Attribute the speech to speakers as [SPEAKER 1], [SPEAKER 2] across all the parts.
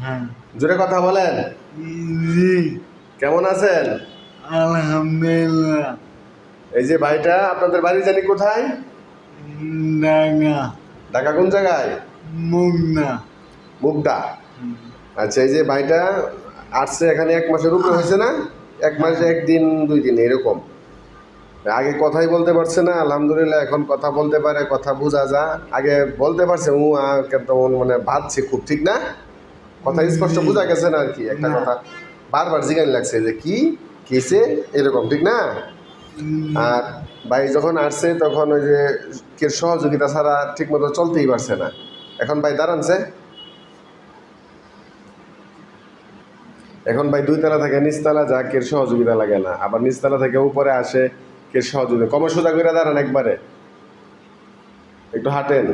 [SPEAKER 1] হ্যাঁ।
[SPEAKER 2] জোরে কথা বলেন। কেমন আছেন?
[SPEAKER 1] আলহামদুলিল্লাহ।
[SPEAKER 2] এই যে ভাইটা আপনাদের বাড়ি জানি কোথায়?
[SPEAKER 1] ডাঙ্গা
[SPEAKER 2] ঢাকা কোন জায়গায়?
[SPEAKER 1] মুগনা।
[SPEAKER 2] মুগদা আচ্ছা এই যে ভাইটা আসছে এখানে এক মাসের উপরে হয়েছে না? এক মাসে একদিন দুই দিন এরকম। আগে কথাই বলতে পারছে না আলহামদুলিল্লাহ এখন কথা বলতে পারে কথা বোঝা যা আগে বলতে পারছে ও কেমন মানে ভাবছে খুব ঠিক না? কথা স্পষ্ট বোঝা গেছে না আর কি? একটা কথা বারবার জিজ্ঞাসা লাগছে যে কি কিসে? এরকম ঠিক না? আর ভাই যখন আসছে তখন ওই যে কে সহযোগিতা ছাড়া ঠিক মতো চলতেই পারছে না। এখন ভাই দাঁড়ানছে। এখন ভাই দুই তলা থেকে নিচতলা যা কের সহযোগিতা লাগে না। আবার নিচতলা থেকে উপরে আসে কের সহযোগিতা। কমে সোজা করে দাঁড়ান একবারে। একটু হাঁটেন।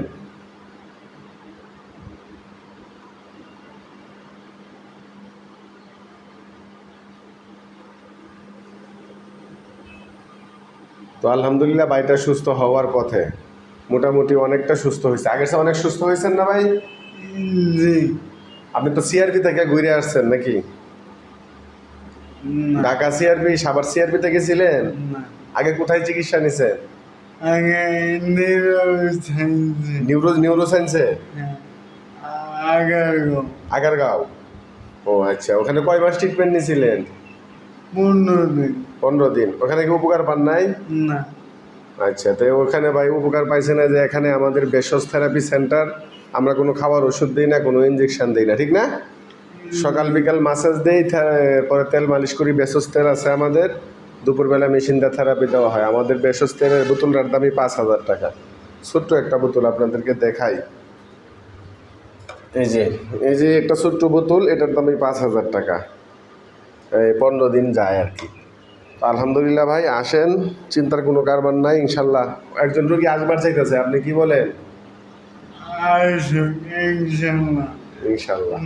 [SPEAKER 2] তো আলহামদুলিল্লাহ ভাইটা সুস্থ হওয়ার পথে মোটামুটি অনেকটা সুস্থ হয়েছে। আগের চেয়ে অনেক সুস্থ হয়েছেন না ভাই?
[SPEAKER 1] জি।
[SPEAKER 2] আপনি তো সিআরপি থেকে ঘুরে আসছেন নাকি? ঢাকা সিআরপি সাভার সিআরপি থেকে ছিলেন? আগে কোথায় চিকিৎসা নিছেন?
[SPEAKER 1] আগে নিরবসেন্সি
[SPEAKER 2] নিউরো নিউরো সায়েন্সে
[SPEAKER 1] আগারগো
[SPEAKER 2] আগারগাঁও। ও আচ্ছা ওখানে কয় মাস ট্রিটমেন্ট নিয়েছিলেন
[SPEAKER 1] পনেরো দিন।
[SPEAKER 2] পনেরো দিন। ওখানে কি উপকার পান নাই?
[SPEAKER 1] না।
[SPEAKER 2] আচ্ছা তো ওখানে ভাই উপকার পাইছে না যে এখানে আমাদের বেসস থেরাপি সেন্টার আমরা কোনো খাবার ওষুধ দিই না কোনো ইঞ্জেকশন দিই না ঠিক না? সকাল বিকাল মাসাজ দেই পরে তেল মালিশ করি বেসস তেল আছে আমাদের। দুপুরবেলা মেশিন দিয়ে থেরাপি দেওয়া হয়। আমাদের বেসস তেলের বোতলটার দামই পাঁচ হাজার টাকা। ছোট্ট একটা বোতল আপনাদেরকে দেখাই। এই যে এই যে একটা ছোট্ট বোতল এটার দামই পাঁচ হাজার টাকা। পনেরো দিন যায় আর কি। তো আলহামদুলিল্লাহ ভাই আসেন চিন্তার কোনো কারবার নাই ইনশাল্লাহ। একজন রোগী আসবার চাইতেছে আপনি কি বলেন?
[SPEAKER 1] ইনশাল্লাহ।
[SPEAKER 2] ইনশাল্লাহ।